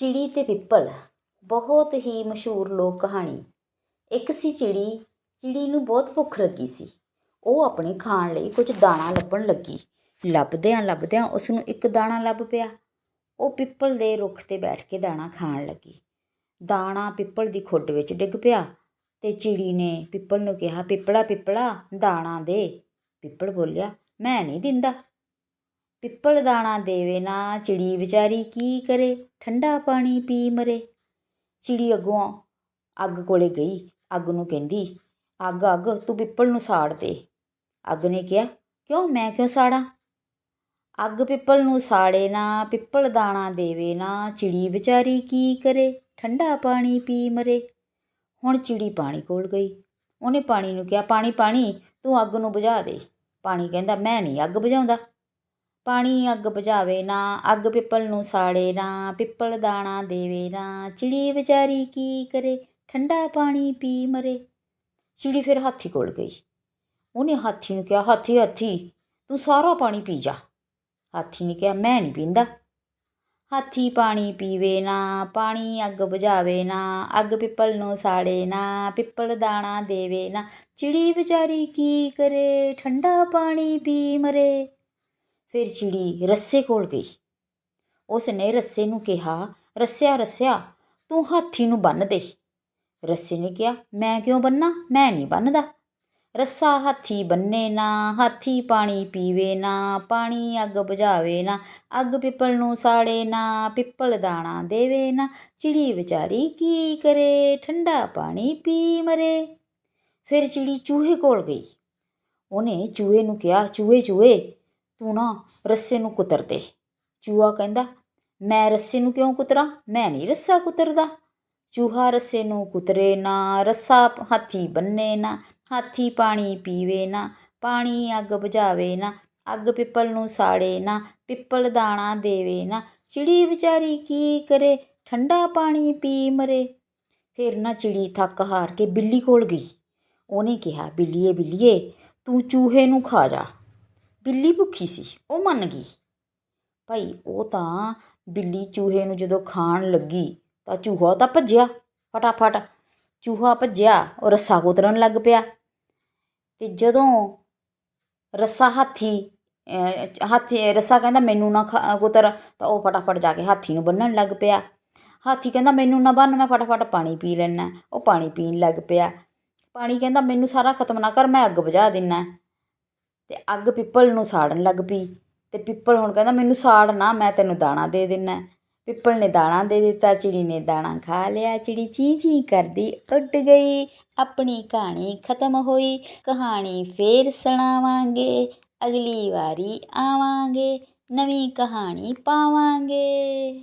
ਚਿੜੀ ਤੇ ਪਿੱਪਲ, ਬਹੁਤ ਹੀ ਮਸ਼ਹੂਰ ਲੋਕ ਕਹਾਣੀ। ਇੱਕ ਸੀ ਚਿੜੀ ਚਿੜੀ ਨੂੰ ਬਹੁਤ ਭੁੱਖ ਲੱਗੀ ਸੀ। ਉਹ ਆਪਣੇ ਖਾਣ ਲਈ ਕੁਝ ਦਾਣਾ ਲੱਭਣ ਲੱਗੀ। ਲੱਭਦਿਆਂ ਲੱਭਦਿਆਂ ਉਸ ਨੂੰ ਇੱਕ ਦਾਣਾ ਲੱਭ ਪਿਆ। ਉਹ ਪਿੱਪਲ ਦੇ ਰੁੱਖ 'ਤੇ ਬੈਠ ਕੇ ਦਾਣਾ ਖਾਣ ਲੱਗੀ। ਦਾਣਾ ਪਿੱਪਲ ਦੀ ਖੁੱਡ ਵਿੱਚ ਡਿੱਗ ਪਿਆ ਤੇ ਚਿੜੀ ਨੇ ਪਿੱਪਲ ਨੂੰ ਕਿਹਾ, ਪਿੱਪਲਾ ਪਿੱਪਲਾ, ਦਾਣਾ ਦੇ। ਪਿੱਪਲ ਬੋਲਿਆ, ਮੈਂ ਨਹੀਂ ਦਿੰਦਾ। ਪਿੱਪਲ ਦਾਣਾ ਦੇਵੇ ਨਾ, ਚਿੜੀ ਵਿਚਾਰੀ ਕੀ ਕਰੇ? ਠੰਡਾ ਪਾਣੀ ਪੀ ਮਰੇ। ਚਿੜੀ ਅੱਗੋਂ ਅੱਗ ਕੋਲੇ ਗਈ, ਅੱਗ ਨੂੰ ਕਹਿੰਦੀ, ਅੱਗ ਅੱਗ, ਤੂੰ ਪਿੱਪਲ ਨੂੰ ਸਾੜ ਦੇ। ਅੱਗ ਨੇ ਕਿਹਾ, ਕਿਉਂ? ਮੈਂ ਕਿਉਂ ਸਾੜਾਂ? ਅੱਗ ਪਿੱਪਲ ਨੂੰ ਸਾੜੇ ਨਾ, ਪਿੱਪਲ ਦਾਣਾ ਦੇਵੇ ਨਾ, ਚਿੜੀ ਵਿਚਾਰੀ ਕੀ ਕਰੇ? ਠੰਡਾ ਪਾਣੀ ਪੀ ਮਰੇ। ਹੁਣ ਚਿੜੀ ਪਾਣੀ ਕੋਲ ਗਈ। ਉਹਨੇ ਪਾਣੀ ਨੂੰ ਕਿਹਾ, ਪਾਣੀ ਪਾਣੀ, ਤੂੰ ਅੱਗ ਨੂੰ ਬੁਝਾ ਦੇ। ਪਾਣੀ ਕਹਿੰਦਾ, ਮੈਂ ਨਹੀਂ ਅੱਗ ਬੁਝਾਉਂਦਾ। ਪਾਣੀ ਅੱਗ ਬੁਝਾਵੇ ਨਾ, ਅੱਗ ਪਿੱਪਲ ਨੂੰ ਸਾੜੇ ਨਾ, ਪਿੱਪਲ ਦਾਣਾ ਦੇਵੇ ਨਾ, ਚਿੜੀ ਵਿਚਾਰੀ ਕੀ ਕਰੇ, ਠੰਡਾ ਪਾਣੀ ਪੀ ਮਰੇ। ਚਿੜੀ ਫਿਰ ਹਾਥੀ ਕੋਲ ਗਈ। ਉਹਨੇ ਹਾਥੀ ਨੂੰ ਕਿਹਾ, ਹਾਥੀ ਹਾਥੀ, ਤੂੰ ਸਾਰਾ ਪਾਣੀ ਪੀ ਜਾ। ਹਾਥੀ ਨੇ ਕਿਹਾ, ਮੈਂ ਨਹੀਂ ਪੀਂਦਾ। ਹਾਥੀ ਪਾਣੀ ਪੀਵੇ ਨਾ, ਪਾਣੀ ਅੱਗ ਬੁਝਾਵੇ ਨਾ, ਅੱਗ ਪਿੱਪਲ ਨੂੰ ਸਾੜੇ ਨਾ, ਪਿੱਪਲ ਦਾਣਾ ਦੇਵੇ ਨਾ, ਚਿੜੀ ਵਿਚਾਰੀ ਕੀ ਕਰੇ, ਠੰਡਾ ਪਾਣੀ ਪੀ ਮਰੇ। ਫਿਰ ਚਿੜੀ ਰੱਸੇ ਕੋਲ ਗਈ। ਉਸ ਨੇ ਰੱਸੇ ਨੂੰ ਕਿਹਾ, ਰੱਸਿਆ ਰੱਸਿਆ, ਤੂੰ ਹਾਥੀ ਨੂੰ ਬੰਨ ਦੇ। ਰੱਸੇ ਨੇ ਕਿਹਾ, ਮੈਂ ਕਿਉਂ ਬੰਨਾ? ਮੈਂ ਨਹੀਂ ਬੰਨਦਾ ਰੱਸਾ ਹਾਥੀ ਬੰਨੇ ਨਾ, ਹਾਥੀ ਪਾਣੀ ਪੀਵੇ ਨਾ, ਪਾਣੀ ਅੱਗ ਬੁਝਾਵੇ ਨਾ, ਅੱਗ ਪਿੱਪਲ ਨੂੰ ਸਾੜੇ ਨਾ, ਪਿੱਪਲ ਦਾਣਾ ਦੇਵੇ ਨਾ। ਚਿੜੀ ਵਿਚਾਰੀ ਕੀ ਕਰੇ? ਠੰਡਾ ਪਾਣੀ ਪੀ ਮਰੇ। ਫਿਰ ਚਿੜੀ ਚੂਹੇ ਕੋਲ ਗਈ। ਉਹਨੇ ਚੂਹੇ ਨੂੰ ਕਿਹਾ, ਚੂਹੇ ਚੂਹੇ ਤੂੰ ਨਾ ਰੱਸੇ ਨੂੰ ਕੁਤਰ ਦੇ। ਚੂਹਾ ਕਹਿੰਦਾ, ਮੈਂ ਰੱਸੇ ਨੂੰ ਕਿਉਂ ਕੁਤਰਾਂ? ਮੈਂ ਨਹੀਂ ਰੱਸਾ ਕੁਤਰਦਾ। ਚੂਹਾ ਰੱਸੇ ਨੂੰ ਕੁਤਰੇ ਨਾ, ਰੱਸਾ ਹਾਥੀ ਬੰਨੇ ਨਾ, ਹਾਥੀ ਪਾਣੀ ਪੀਵੇ ਨਾ, ਪਾਣੀ ਅੱਗ ਬੁਝਾਵੇ ਨਾ, ਅੱਗ ਪਿੱਪਲ ਨੂੰ ਸਾੜੇ ਨਾ, ਪਿੱਪਲ ਦਾਣਾ ਦੇਵੇ ਨਾ, ਚਿੜੀ ਵਿਚਾਰੀ ਕੀ ਕਰੇ? ਠੰਡਾ ਪਾਣੀ ਪੀ ਮਰੇ। ਫਿਰ ਨਾ ਚਿੜੀ ਥੱਕ ਹਾਰ ਕੇ ਬਿੱਲੀ ਕੋਲ ਗਈ। ਉਹਨੇ ਕਿਹਾ, ਬਿੱਲੀਏ ਬਿੱਲੀਏ, ਤੂੰ ਚੂਹੇ ਨੂੰ ਖਾ ਜਾ। ਬਿੱਲੀ ਭੁੱਖੀ ਸੀ, ਉਹ ਮੰਨ ਗਈ। ਭਾਈ, ਉਹ ਤਾਂ ਬਿੱਲੀ ਚੂਹੇ ਨੂੰ ਜਦੋਂ ਖਾਣ ਲੱਗੀ ਤਾਂ ਚੂਹਾ ਤਾਂ ਭੱਜਿਆ, ਫਟਾਫਟ ਚੂਹਾ ਭੱਜਿਆ ਉਹ ਰੱਸਾ ਕੁਤਰਨ ਲੱਗ ਪਿਆ। ਤੇ ਜਦੋਂ ਰੱਸਾ ਹਾਥੀ ਹਾਥੀ, ਰੱਸਾ ਕਹਿੰਦਾ ਮੈਨੂੰ ਨਾ ਕੁਤਰ, ਤਾਂ ਉਹ ਫਟਾਫਟ ਜਾ ਕੇ ਹਾਥੀ ਨੂੰ ਬੰਨਣ ਲੱਗ ਪਿਆ। ਹਾਥੀ ਕਹਿੰਦਾ ਮੈਨੂੰ ਨਾ ਬੰਨ, ਮੈਂ ਫਟਾਫਟ ਪਾਣੀ ਪੀ ਲੈਣਾ ਉਹ ਪਾਣੀ ਪੀਣ ਲੱਗ ਪਿਆ। ਪਾਣੀ ਕਹਿੰਦਾ ਮੈਨੂੰ ਸਾਰਾ ਖਤਮ ਨਾ ਕਰ, ਮੈਂ ਅੱਗ ਬੁਝਾ ਦਿੰਨਾ। ਅੱਗ ਪਿੱਪਲ ਨੂੰ ਸਾੜਨ ਲੱਗ ਪਈ ਅਤੇ ਪਿੱਪਲ ਹੁਣ ਕਹਿੰਦਾ, ਮੈਨੂੰ ਸਾੜ ਨਾ, ਮੈਂ ਤੈਨੂੰ ਦਾਣਾ ਦੇ ਦਿੰਦਾ ਪਿੱਪਲ ਨੇ ਦਾਣਾ ਦੇ ਦਿੱਤਾ, ਚਿੜੀ ਨੇ ਦਾਣਾ ਖਾ ਲਿਆ, ਚਿੜੀ ਚੀ ਚੀ ਕਰਦੀ ਉੱਡ ਗਈ, ਆਪਣੀ ਕਹਾਣੀ ਖਤਮ ਹੋਈ, ਕਹਾਣੀ ਫੇਰ ਸੁਣਾਵਾਂਗੇ, ਅਗਲੀ ਵਾਰੀ ਆਵਾਂਗੇ, ਨਵੀਂ ਕਹਾਣੀ ਪਾਵਾਂਗੇ।